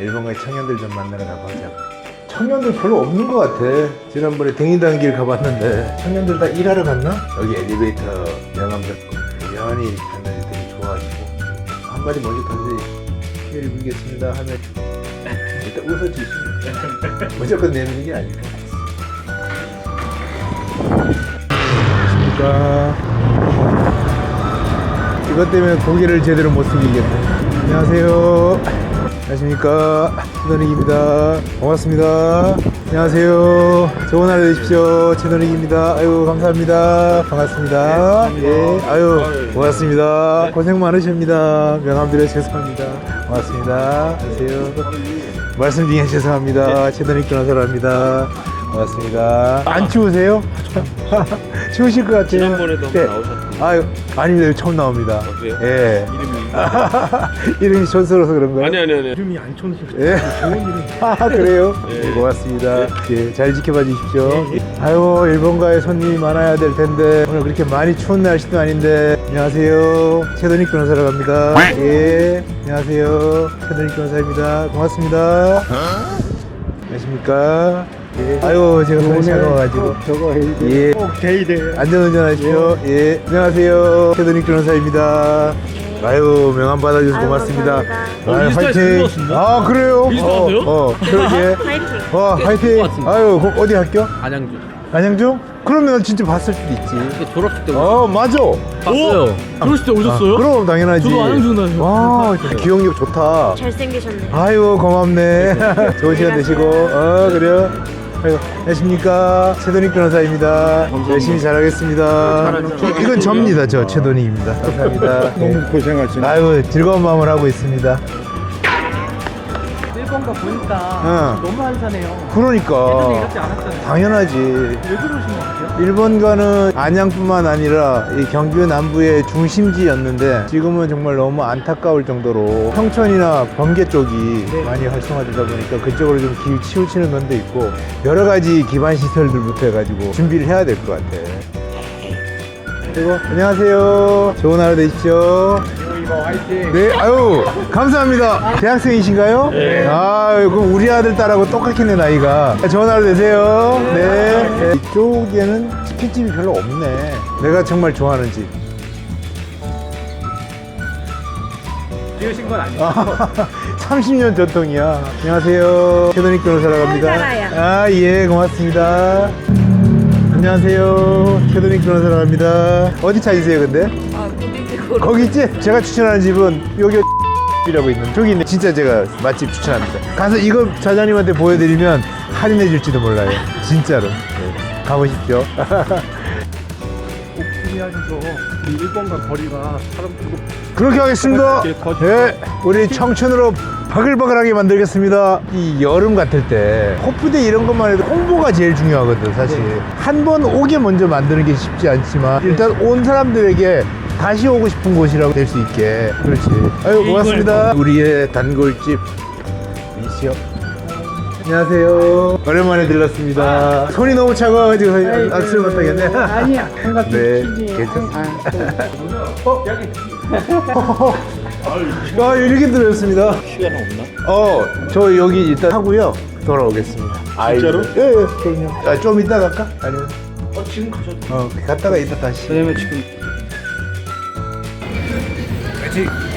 일본 가서 청년들 좀 만나러 가보자. 청년들 별로 없는 것 같아. 지난번에 댕이단길 가봤는데. 청년들 다 일하러 갔나? 여기 엘리베이터 명함들 우연히 이렇게 하는데 되게 좋아하시고. 한마디 먼저 던지. 피해를 빌겠습니다 하면 일단 웃어주시면 무조건 내미는 게 아니고. 안녕하십니까 이것 때문에 고개를 제대로 못 숙이겠네 안녕하세요. 안녕하십니까. 최선익입니다. 고맙습니다. 안녕하세요. 좋은 하루 되십시오. 최선익입니다. 아유 감사합니다. 반갑습니다. 예 아유 고맙습니다. 고생 많으십니다. 명함 드려 죄송합니다. 고맙습니다. 안녕하세요. 말씀 중에 죄송합니다. 최선익 변호사랍니다. 고맙습니다. 안 추우세요? 추우실 것 같아요. 지난번에도 한번 네. 나오셨던데. 아유 아닙니다 처음 나옵니다 그래요? 예 이름이 이름이 촌스러워서 그런 거예요? 아니 아니 아니 이름이 안촌수 예. 아, 그래요? 예. 네, 고맙습니다. 예, 잘 지켜봐 주십시오. 아유, 일본가에 손님이 많아야 될 텐데, 오늘 그렇게 많이 추운 날씨도 아닌데, 안녕하세요. 최도닉 변호사라고 합니다. 예, 안녕하세요. 최도닉 변호사입니다. 고맙습니다. 안녕하십니까? 예. 아유, 제가 손이 차가워가지고. 저거. 예. 꼭 돼야 돼. 안전운전하십시오. 예. 안녕하세요. 최도닉 변호사입니다. 아유, 명함 받아주셔서 아유, 고맙습니다. 감사합니다. 아유, 인스타에 화이팅. 쓴것 같은데? 아, 그래요? 어, 어, 그러게. 파이팅. 와, 꽤 화이팅. 같은데. 아유, 그 어디 학교? 안양주. 안양중? 그러면 진짜 봤을 수도 있지. 졸업식 때 어, 맞아. 봤어요. 졸업식 때 오셨어요? 아, 그럼 당연하지. 저도 안양중 다녀요. 와, 기억력 좋다. 잘생기셨네. 아이고 고맙네. 좋은 시간 되시고. 어 그래요. 아이고, 안녕하십니까 최도닉 변호사입니다. 열심히 잘하겠습니다. 이건 접니다, 저 최도닉입니다. 감사합니다. 네. 너무 고생하시네. 아이고 즐거운 마음을 하고 있습니다. 일본 거 보니까 응. 너무 한산해요. 예전에 그러니까 이렇지 않았잖아요. 당연하지. 왜 그러신 것 같아요? 일본과는 안양뿐만 아니라 이 경주 남부의 중심지였는데 지금은 정말 너무 안타까울 정도로 평촌이나 번개 쪽이 많이 활성화되다 보니까 그쪽으로 좀 기- 치우치는 면도 있고 여러 가지 기반 시설들부터 해가지고 준비를 해야 될 것 같아. 그리고 안녕하세요. 좋은 하루 되십시오. 이거 화이팅. 네, 아유, 감사합니다. 대학생이신가요? 네. 아유, 그럼 우리 아들 딸하고 똑같겠네, 나이가. 하루 되세요. 네. 네. 이쪽에는 치킨집이 별로 없네. 내가 정말 좋아하는 집. 지으신 건 아니에요. 아, 30년 전통이야. 안녕하세요. 최도닉 변호사라고 합니다. 살아요. 아, 예, 고맙습니다. 안녕하세요. 최도닉 변호사라고 합니다. 어디 찾으세요, 근데? 거기 있지? 제가 추천하는 집은 여기 이라고 있는 저기 있네 진짜 제가 맛집 추천합니다. 가서 이거 사장님한테 보여드리면 할인해 줄지도 몰라요. 진짜로. 네. 가보십시오. 이 일본과 거리가 사람 그렇게 하겠습니다. 예. 예 우리 청춘으로 바글바글하게 만들겠습니다. 이 여름 같을 때 호프데 이런 것만 해도 홍보가 제일 중요하거든 사실. 한번 오게 먼저 만드는 게 쉽지 않지만 일단 온 사람들에게 다시 오고 싶은 곳이라고 될 수 있게 그렇지 아유 고맙습니다 우리의 단골집 미시오 안녕하세요 오랜만에 들렀습니다 손이 너무 차가워가지고 악수를 못하겠네 아니야. 생각 네, 좀 괜찮습니다. 어, 여기. 아 이렇게 들었습니다 시간 없나? 어, 저 여기 일단 하고요. 돌아오겠습니다. 진짜로? 예, 예, 그럼요. 아, 좀 이따 갈까? 아니면? 어 지금 가셔도. 어, 갔다가 이따 다시. 왜냐면 지금 그렇지.